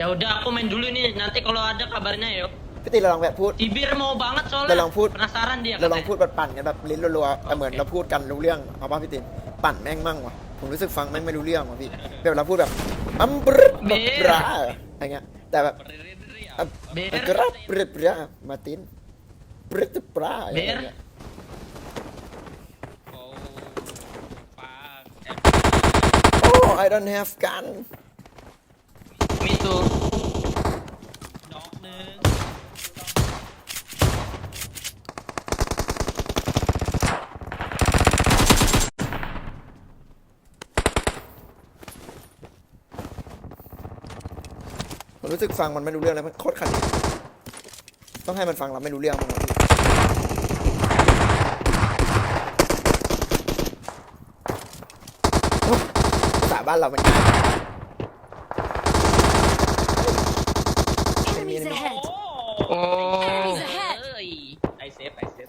Ya udah aku main dulu nih. Nanti kalau ada kabarnya yuk. พี่ติเราลองแบบพูด Tibir mau banget soalnya. Udah lang food. Penasaran dia เราลอง katanya. พูดแบบปั่นกันแบบลิ้นรัวๆแต่เหมือนโอเคเราพูดกันรู้เรื่องเอาป่ะพี่ตินปั่นแม่งมั่งวะผมรู้สึกฟังแม่งไม่รู้เรื่องว่ะพี่แบบเราพูดแบบอัมบรึบเบรบราอะไรเงี้ยแต่แบบอัมเบรกรับปรึบรามาตินปรึบปราอะไรเบรเงี้ยโอ้ปลาแอบโอ้ I don't have gun Me too. น็อกหนึ่งผมรู้สึกฟังมันไม่รู้เรื่องเลยมันโคตรขัดต้องให้มันฟังเราไม่รู้เรื่องมันงพี่โอ้ภาษาบ้านเรามันง่าย Enemies ahead! โอ้ Enemies ahead! เอ้ยไอเซฟไอเซฟ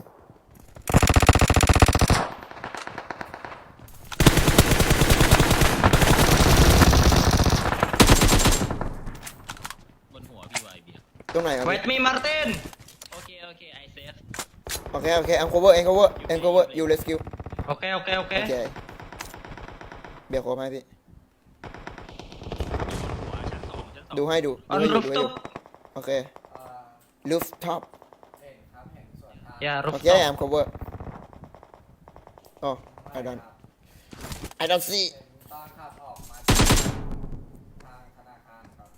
บนหัวพี่วายเบียร์ ตรงไหนครับ Wait me Martin. โอเคโอเคไอเซฟโอเค โอเค I'm cover I'm cover I'm cover you rescue Oke oke โอ oke. เคเบียร์โคไหมพี่หัวชั้นสองชั้นสองดูให้ดู On ดูให้ดูดูให้ดู rooftop. โอเค roof top Ya โอเค rooftop. I'm cover อ๋อ I don't I don't see ตอนขับออกมาทางธนาคารครับ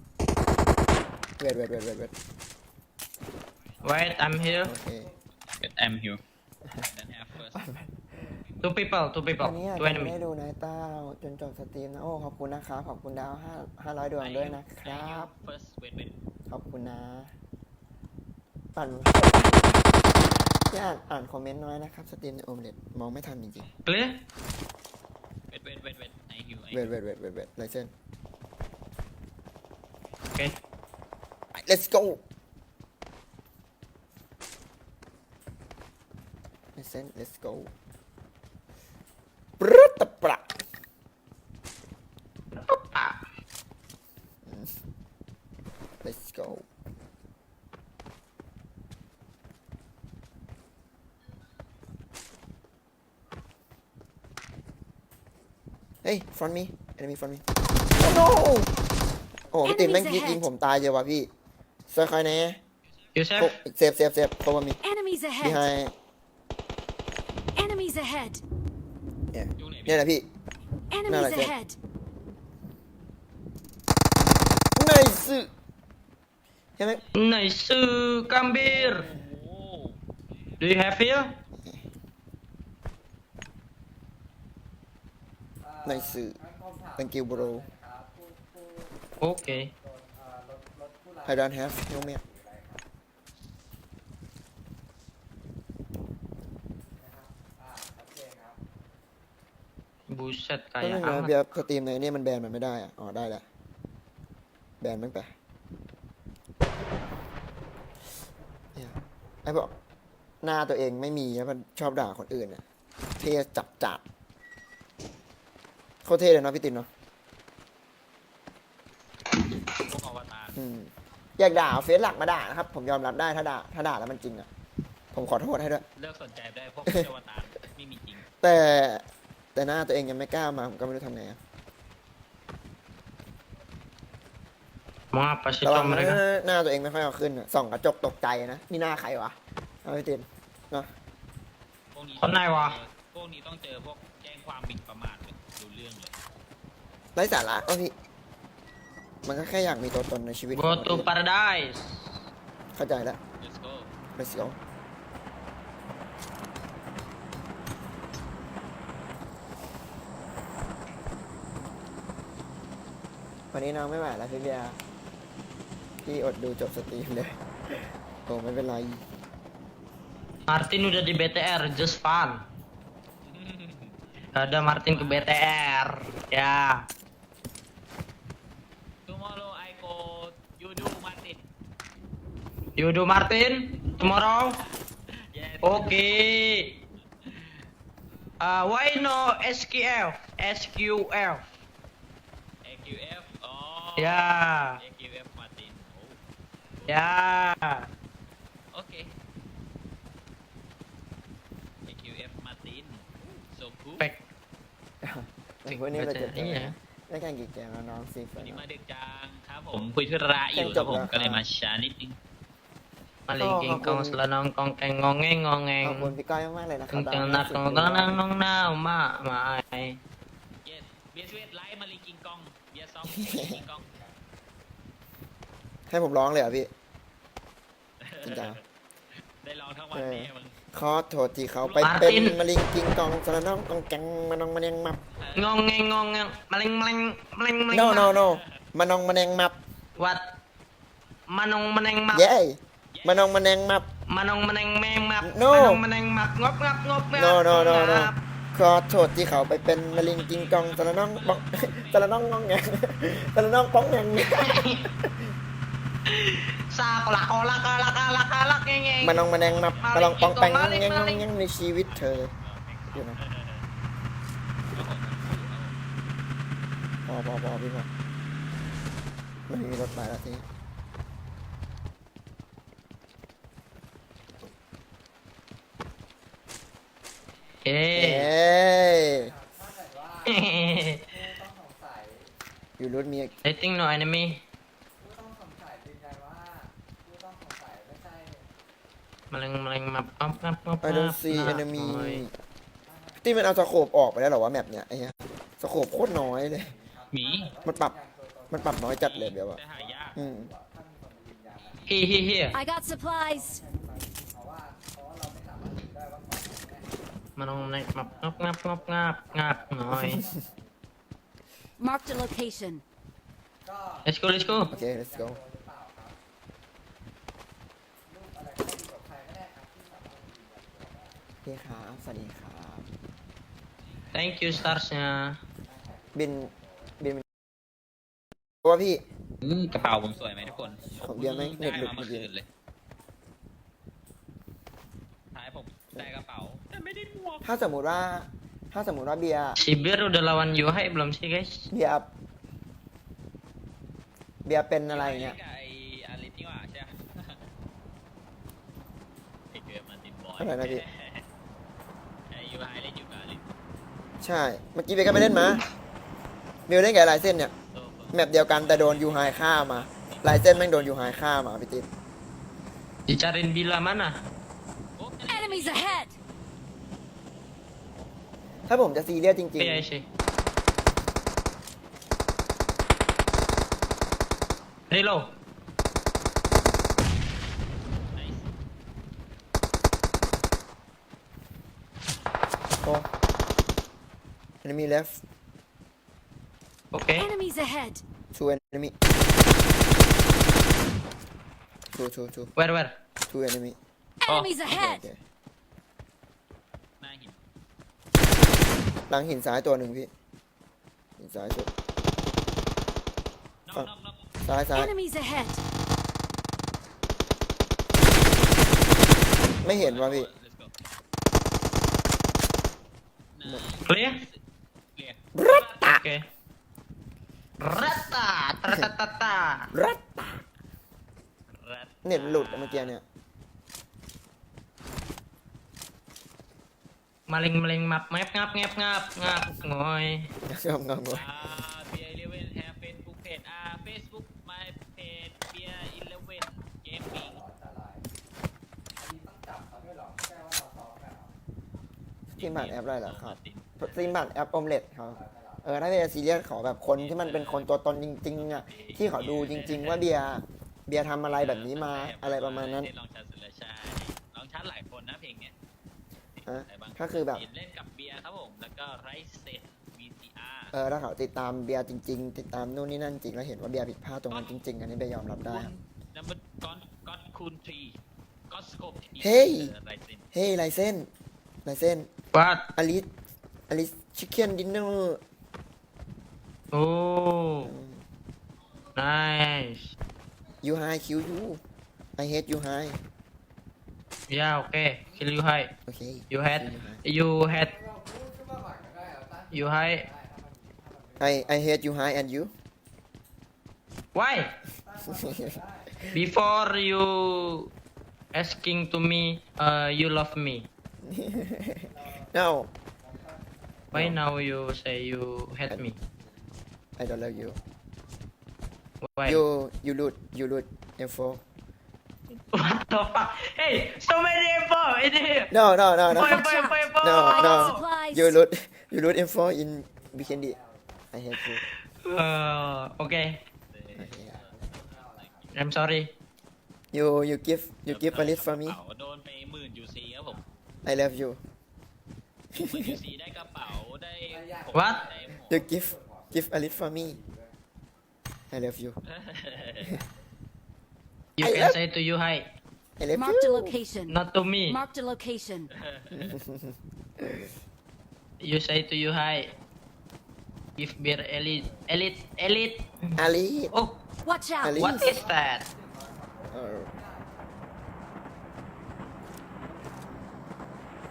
wait wait wait wait wait Wait I'm here. โอเคแอมฮิว then have first Two people two people. วันนี้อาจ Two จะไม่ enemy. ได้ดูนายต้าจนจบสตรีมนะ โอ้ ขอบคุณนะครับ ขอบคุณดาวห้าห้าร้อยดวงด้วยนะครับ first wait wait ขอบคุณนะ ปั่นที่อ่านอ่านคอมเมนต์น้อยนะครับสตรีมในโอมเล็ตมองไม่ทันจริง Clear? wait wait wait wait ไอฮิวไอๆ wait wait wait wait wait listen Oke. Let's go listen let's go ปรึ๊ดตะปะ Ah. let's go เฮ้ย front me enemy front me oh no โอ้พี่ตินแม่งพี Enemies ยิงผมตายเยอะว่ะพี่ เซอร์คอยแน่ You โอ้ safe? เซฟเซฟเซฟโคว่ามี Enemies ahead! behind Enemies ahead! เนี่ยอยู่ไหนเนี่ยนะพี่ Enemies like it. ahead! nice ใช่ไหม Nice Kambir. โอ้ Do you have here? nice งั้นผมถาม thank you bro น I don't have helmet อะไรครับนะครับอ่าชัดเจนครับ Buset ก็ kayak นั่นไง amat. เบียร์สตรีมในนี่มันแบนมันไม่ได้อะอ๋อได้แล้วแบนมั้งแต่เนี่ยไอ้บอกหน้าตัวเองไม่มีแล้วมันชอบด่าคนอื่นอะเท่จับจัดเขาเท่เลยเนาะพี่ตินเนาะ พวกอวตาร อืม อยากด่าเอาเฟซหลักมาด่านะครับ ผมยอมรับได้ถ้าด่าถ้าด่าแล้วมันจริงอะ ผมขอโทษให้ด้วย เลิกสนใจได้พวกอวตารไม่มีจริง แต่แต่หน้าตัวเองยังไม่กล้ามาผมก็ไม่รู้ทำไงอะ Mau apa sih ระวั cow งนะ mereka? หน้าตัวเองไม่ค่อยเอาขึ้นอะส่องกระจกตกใจนะนี่หน้าใครวะเอาพี่ตินเนาะพวกนี้คนไหนวะ พวกนี้ต้องเจอพวกแจ้งความหมิ่นประมาทเลยดูเรื่องเลย ไร้สาระก็พี่ มันก็แค่อยากมีตัวตนในชีวิต Go to paradise. เข้าใจแล้ว let's go let's go วันนี้น้องไม่ไหวแล้วพี่เบียร์พี่อดดูจบสตรีมเลยโอ้ไม่เป็นไร Martin udah di BTR, just fun. Ada Martin ke BTR. Ya. tomorrow I go you do Martin You do Martin tomorrow? yes Okay. Uh, why no SQF? SQF. AQF oh Ya. AQF Martin ตินโอ้ Ya. โอเค AQF มาติน so cool Pek. แต่พวกนี้เราจะเจอ Iya. ได้การกี่แกมแล้วน้องซีฟวันนี้มาดึกจังครับผมคุยธุระอยู่ครับผมก็เลยมาช้านิดนึง Maling kingkong selanong kong keng ngongeng ขอบคุณ ngongeng. พี่ก้อยมากๆเลยนะครับ Keng keng nak kong kong nang nong nao ma ma ai. yes เบียร์สเวตไลท์มาลีกิงกองเบียร์ซองกิงกองให้ผมร้องเลยเหรอพี่ จริงจัง ได้ลองทั้งวันนี้มึง ขอโทษที่เขาไปเป็นมะลิงกิงกองสระน้องกองแกงมานองมะเนงมับ Ngongeng ngongeng. Maling maling maling maling. no no ma. no มานองมะเนงมับ What? Manong meneng mak. เย้ มานองมะเนงมับ Manong meneng meng mak. No. Manong meneng mak. Ngop ngap ngop ngap. no no no no ngap. ขอโทษที่เขาไปเป็นมะลิงกิงกองสระน้องบองสระน้องงองแงงสระน้องป้องแงง Sak lak olak olak olak olak ngeng ngeng. มานองมะเนงมับมาลองปองแปงงองแงงงองแงงในชีวิตเธออยู่นะพอพอพอพี่พอไม่มีรถมาแล้วทีเอ๊ เอะ้ ถ้าเกิดว่าผู้ต้องสงสัย อยู่ รถมี I think no enemy ผู้ต้องสงสัยยืนยันว่าผู้ต้องสงสัยไม่ใช่ Maling maling map ngop ngap ngop. I don't ngap. see Nah, enemy oi. ที่มันเอาสโคปออกไปแล้วเหรอวะแมปเนี้ยไอ้เหี้ยสโคปโคตรน้อยเลย หมีมันปรับ มันปรับน้อยจัดเลยเดี๋ยวอะแต่หายากอืม Here here here. I got supplies. เพราะว่าเพราะว่าเราไม่สามารถรู้ได้ว่าก่อนแน่ Marked a location. ก็ Let's go let's go. โอเค let's go โดนหรือเปล่าครับรูปอะไรก็อยู่กับใครก็ได้ครับที่สามารถยืนยันตัวได้โอเคครับ สวัสดีครับ Thank you starsnya. บิน บินว่าพี่ อืมกระเป๋าผมสวยไหมทุกคนของเบียร์แม่งเน็ตหลุดไมาเมื่อกี้คืนเลยท้ายผมได้กระเป๋าแต่ไม่ได้หมวกถ้าสมมุติว่า ถ้าสมมุติว่าเบียร์ Si Bir udah lawan Yuhai belum sih guys? เบียร์เบียร์เป็นอะไรเงี้ย กับไออาริสนี่หว่าใช่ไหม ไอเกิดมาติดบอยอะไรนะพี่ ไอยูไฮเล่นอยู่กับอาริสใช่ เมื่อกี้เบียร์ก็ไปเล่นมาเบียร์เล่นกับลายเส้นเนี่ย โตเปิดแมปเดียวกันแต่โดนยูไฮฆ่ามาลายเส้นแม่งโดนยูไฮฆ่ามาพี่ติ๊ด Dicariin Bila mana? โอ้ Enemies ahead. ถ้าผมจะซีเรียสจริง Iya sih. Reload. ไนส์ๆโอ้ enemy left Oke. Enemies ahead. two enemy two two two Where where? two enemy Enemies โอเค ahead. โอเค หน้าหิน หลังหินซ้ายตัวหนึ่งพี่ หินซ้ายสุดนอกนอกนอกซ้ายซ้าย Enemies ahead. ไม่เห็นว่ะพี่ Let's go Clear? เรียก Oke. Rata, tata, รัดรัดเน็ตหลุดอะเมื่อกี้เนี่ย Maling maling map map ngap ngap ngap ngap ngoi. ชอบงงอ่าเบียร์อีเลเวนแฮปเฟซบุ๊กเพจอ่าเฟซบุ๊กมาเพจเบียร์อีเลเวนเกมมิ่งอันตรายอันนี้ต้องจับเขาด้วยเหรอไม่ใช่ว่าเราซ้อมกันเหรอทีมผ่านแอปอะไรเหรอครับทีมผ่านแอปอมเล็ตครับเออถ้าเบียร์ซีเรียสขอแบบคนที่มันเป็นคนตัวตนจริงๆอะที่เขาดูจริง ๆ ว่าเบียร์เบียร์ทำอะไรแบบนี้มาอะไรประมาณนั้น ลองชัดสุดเลยใช่ลองชัดหลายคนนะเพลงเนี้ย ฮะใครบ้างก็คือแบบ เล่นกับเบียร์ครับผม แล้วก็ไรเซน VCR เออถ้าเขาติดตามเบียร์จริง ๆ ติดตามนู่นนี่นั่นจริงแล้วเห็นว่าเบียร์ผิดพลาดตรงนั้นจริง ๆ อันนี้เบียร์ยอมรับได้ครับ นัมเบอร์ก้อนก้อนคูณทรีก้อนสโคปเฮ้ย ไรเซนเฮ้ยลายเส้นลายเส้น What? อลิสอลิสชิคเก้นดินเนอร์ Oh. Nice. ยูไฮคิวยูไอ เฮดยูไฮ Ya oke. Kill Yuhai. โอเค You had you had เราพูดขึ้นมาก่อนก็ได้เราตั้ง Yuhai. ไอไอเฮดยูไฮแอนยู Why? ตั้ง Before you asking to me, uh, you love me. no Why No. now you say you hate me? I don't love you Why? you you loot you loot info What the fuck? Hey, so many info in here. no no no no Info, info, info, info. no I got no supplies. you loot you loot info in Bikini I hate you Uh, okay. okay. I'm sorry. you you give you give a list for me กระเป๋าโดนไปหมื่นยูซีครับผม I love you หมื่นยูซีได้กระเป๋าได้ What? ได้หมวก you give give a list for me I love you You I can love- say to you hi, I love Marked a you location. not to me. Marked a location. You say to you hi. Give beer elite, elite, elite. Ali Oh, Watch out. Ali. what is that? oh.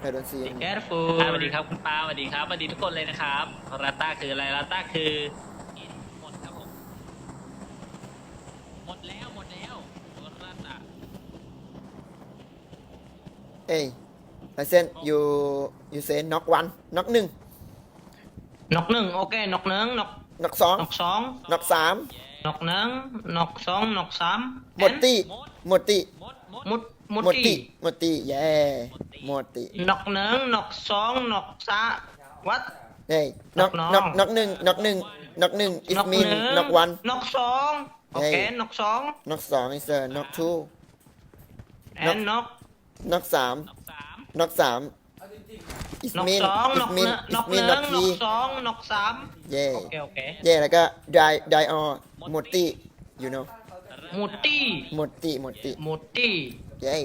I don't see Be any careful. สวัสดีครับคุณป้าสวัสดีครับสวัสดีทุกคนเลยนะครับราต้าคืออะไรราต้าคือกินหมดครับผมหมดแล้วหมดแล้วราต้า Hey listen you you say knock one knock หนึ่งนกหนึ่งโอเคนกหนึ่งนก knock สองนกสอง knock สามนกหนึ่งนกสองนกสามหมดตีหมดตีหมดหมดมุดมุดหมดตีตีหมดตีเย้หมดตีนกหนึ่งนกสองนกสาม what Hey knock Knock knock น้อง knock หนึ่ง knock หนึ่ง knock หนึ่ง it นกห mean นึ่ง knock one นกสองโอเคเฮ้ยนกสอง knock สอง is a knock two แอนนก knock สามสาม knock สาม it นก mean สองน it กหนึ่ mean งน it กหนึ่ mean ง knock น three กสองนกสามเย่โอเคโอเคเย่แล้วก็ die die all หมดตี you know มุดตีหมดตีหมดตีมุดตีเย่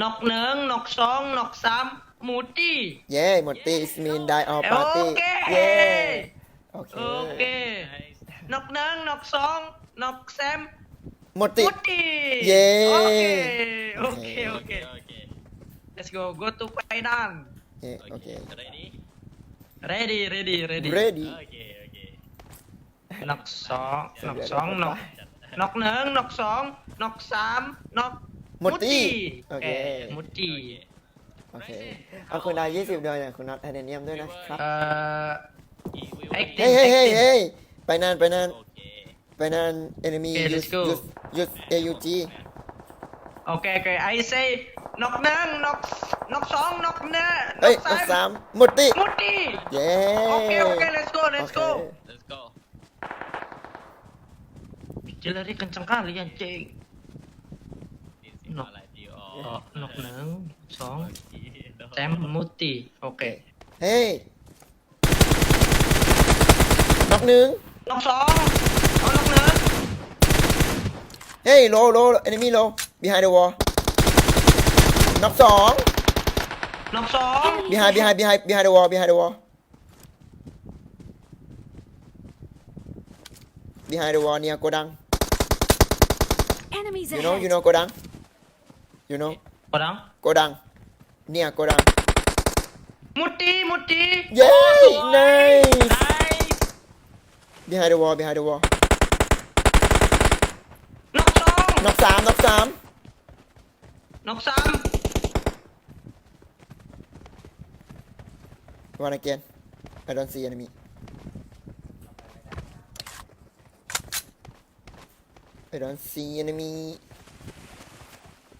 นกหนึ่งนกสองนกสามมุดตีเย่หมดตี it mean die all โอ party เคเย่โอเค โอเคนกหนึ่งนกสองนกแซม หมดตีมุดตีเย้โอเคโอเคโอเคโอเค let's go go to ไปด้านเย่โอเค ready ready ready ready ready โอเค โอเคนกสองนกสองนกนกหนึ่งนกสองนกสามนกหมดตีโอเคมุดตีโอเคเอาคุณดาวยี่สิบเดือนอย่างคุณนัทไทเทเนียมด้วยนะครับ เอ่อ อีวิว ไอ้ เฮ้ยเฮ้ยเฮ้ยเฮ้ยไปนานไปนาน โอเค ไปนาน enemy Okay, let's use go. use use AUG โอเคโอเค I say นกหนึ่งนกนกสองนกเนื้อนเฮ้ยกนักสาสามมหมดตีมุดตีเย้โอเคโอเค let's go โอ let's เค go let's go Artillery kencang kali anjing ดินสิบอะไรดีอ๋อ oh, นกหนึ่งสองแซมมุดตีโอเคเฮ้ยนักหนึ่งนกสองเอานกหนึ่งเฮ้ ยโลโล enemy low behind the wall นักสองนกสอง Enemies behind behind ahead. behind behind the wall behind the wall behind the wall near โกดัง Enemies you know you ahead. know โกดัง you know กดดัง โกดัง near โกดัง มุดตีมุดตีเย้ nice nice behind the wall behind the wall นก สองนักสามนักสามนกสาม one again I don't see enemy I don't see enemy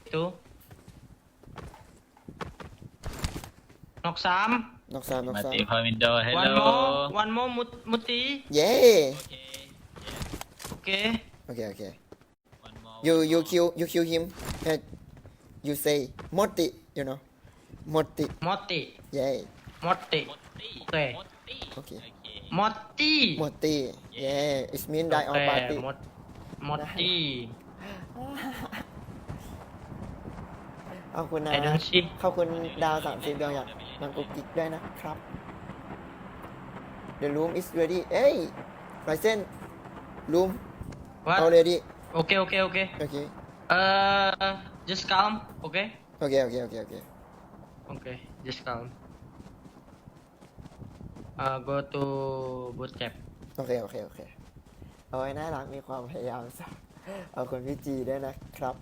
itu นกสามนักสามนักมาสามตีพาวินโด one hello more one more มุดมุดตีเย้โอเค โอเค okay okay one more you one you more. kill you kill him and you say Moti you know Moti มอตติ yeah มอตติหมดตี้โอเคหมดตี้โอเคมอตตี Moti yeah it mean die โอ all เค party มอตมอตตีขอบคุณนะไอ้ดันชิขอบคุณดาวสามสิบดวงอยากนังกุ๊กกิ๊กด้วยนะครับ The room is ready เอ้ยไรเส้น room what already โอเคโอเคโอเคโอเคเอ่อ just calm โอเคโอเคโอเคโอเคโอเคโอเค just calm เอ่อ go to boot camp โอเค โอเค โอเค เอาไว้น่ารักมีความพยายามสักเอาคนพี่จีด้วยนะครับ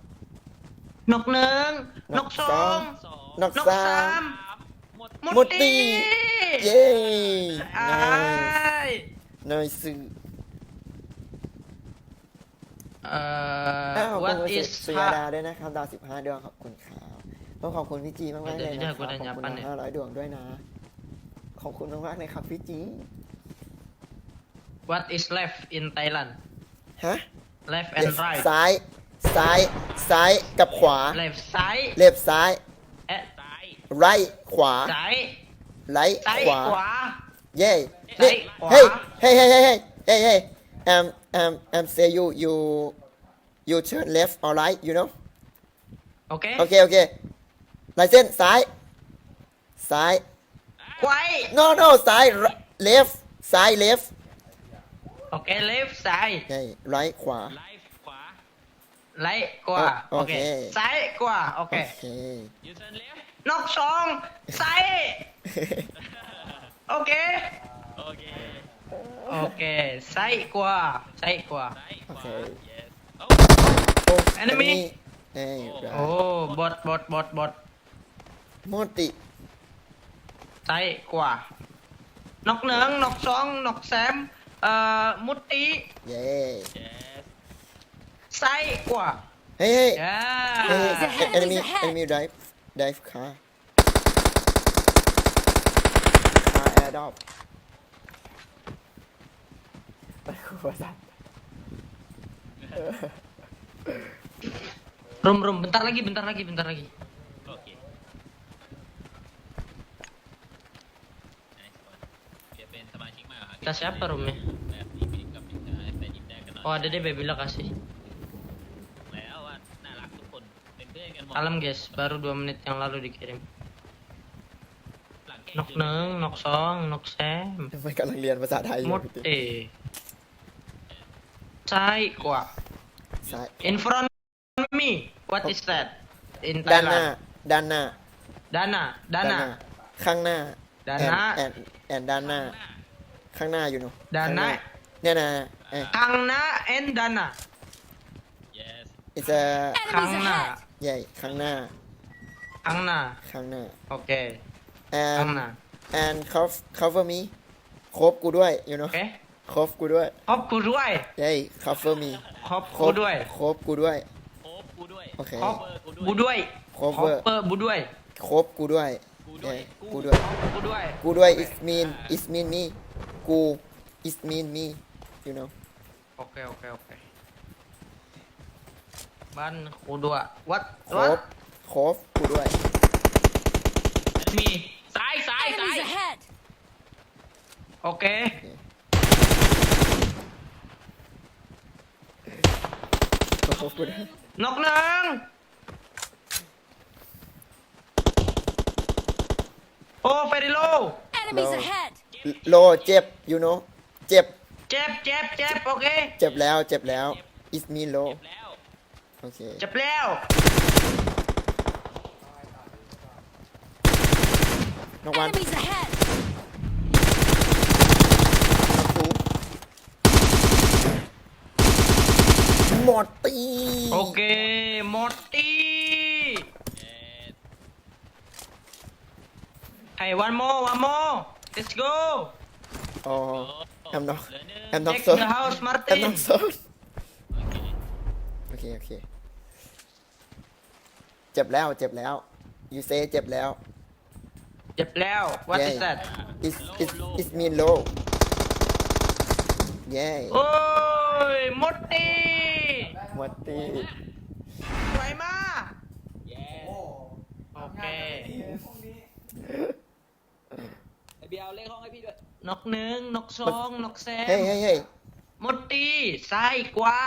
นกหนึ่งนกสองสองนกนกสาสามมหมดมุดตี เย้อ้านายยนายซื้อ เอ่อ อ้าวขอบ what คุณ is สุยาดาด้วยนะครับดาวสิบห้าดวงขอบคุณครับต้องขอบคุณพี่จีมากๆเลยเดี๋นะยวครับเดี๋ยวกูขอบคุณจะยับปะเนี่ย ห้าร้อยดวงด้วยนะ ขอบคุณมากๆเลยครับพี่จี what is left in Thailand ฮะ left and right ซ้าย ซ้าย ซ้ายกับขวา left ซ้ายเล็บซ้าย เอ๊ะซ้าย right ขวาซ้าย right ซ้ายขวาขวา เย้ซ้ายนี่ขวา เฮ้ย เฮ้ยเฮ้ยเฮ้ยเฮ้ยเฮ้ยเฮ้ย um um um say you you you turn left or right you know โอเคโอเคโอเคลายเส้นซ้าย ซ้ายไว้ no no ซ้าย left ซ้าย left โอเค left ซ้ายใช่ right ขวาไลฟ์ขวา right กว่าโอโอเคเคซ้ายกว่าโอเคโอเคยูเทิร์นเลฟนกสองซ้ายโอ เคโอเคโอเคซ้ายกว่าซ้ายกว่าซ้ายขโอวาเค yes โอ้โอ้ Enemy เอ้ยโอ้บดบดบดบดโมติซ้ายกว่านกหนึ่งนกสองนกแซมเอ่อมุตติเย้ yes ซ้ายกว่าเฮ้ยเฮ้ยอ่าเฮ้ย Enemies ahead, enemy enemies ahead. enemy dive dive car car air drop ภาษา rum rum bentar lagi bentar lagi bentar lagi โอเค nice one เดี๋ยวเป็นสมาชิกใหม่เหรอครับ kita siapa rumnya แบบนี้มีกับมีแต่ยิ้มได้กันหน่อย oh ada deh Babila kasih แล้วว่าน่ารักทุกคนเป็นเพื่อนกันหมด salam guys baru 2 menit yang lalu dikirim หลังเกม nok neng nok song nok sam ทำไมกำลังเรียนภาษาไทยอยู่ พี่ติ๊ก mutti sai kwa ซ้าย in front me what is that in ด้านหน้า Thailand ด้านหน้า dana ด้านหน้า dana ข้างหน้าด้านหน้า แอนแอนด้านหน้า ข้างหน้าอยู่เนอะด้านหน้า ข้งเนี่ยนะเอ้ย kangna and dana yes it's a Enemies kangna ahead. ใหญ่ข้างหน้า kangna ข้างหน้า okay and kangna and cover cover me คบกูด้วย you know oke ค บกูด้วยครบกูด้วยใช่ cover me ครบคกูบด้วยคบกูด้วยโอบกูด้วยโอเคครบกูด้วย cover ครบกูด้วยคบกูด้วยกูด้วยเอ้ยกูด้วยกูด้วยกูด้วย is mean is mean me กู is mean me you know โอเคโอเคโอเคบ้านกูด้วย what ค what บคบกูด้วย มีซ้ายซ้ายซ้าย Enemies ahead. โอเคค บกูด้วยนกหนึ่งโอ้เฟริโล Enemies No. ahead. โลเจ็บ you know เจ็บเจ็บเจ็บเจ็บโอเค เจ็บแล้วเจ็บแล้ว is mean low แล้วโอเคเจ็บแล้ว นกวัน Enemies ahead. ประตูหมดตีโอเคหมดตี yes ให้ one more one more let's go อ๋อโอ้ I'm not เหลือหนึ่ง I'm not check so the house I'm Martin not so โอเคโอเค โอเค เจ็บแล้ว เจ็บแล้ว you say เจ็บแล้ว เจ็บแล้ว what is Yeah. that is is is mean low เย้โอ้ยหมดตีห มดตีสวยมาก yes โอเคพวกนี้ไอเบียร์เอาเลขห้องให้พี่ด้วยนกหนึ่งนกสองนกแซมเฮ้ยเฮ้ยเฮ้ยหมดตีซ้ายกว่า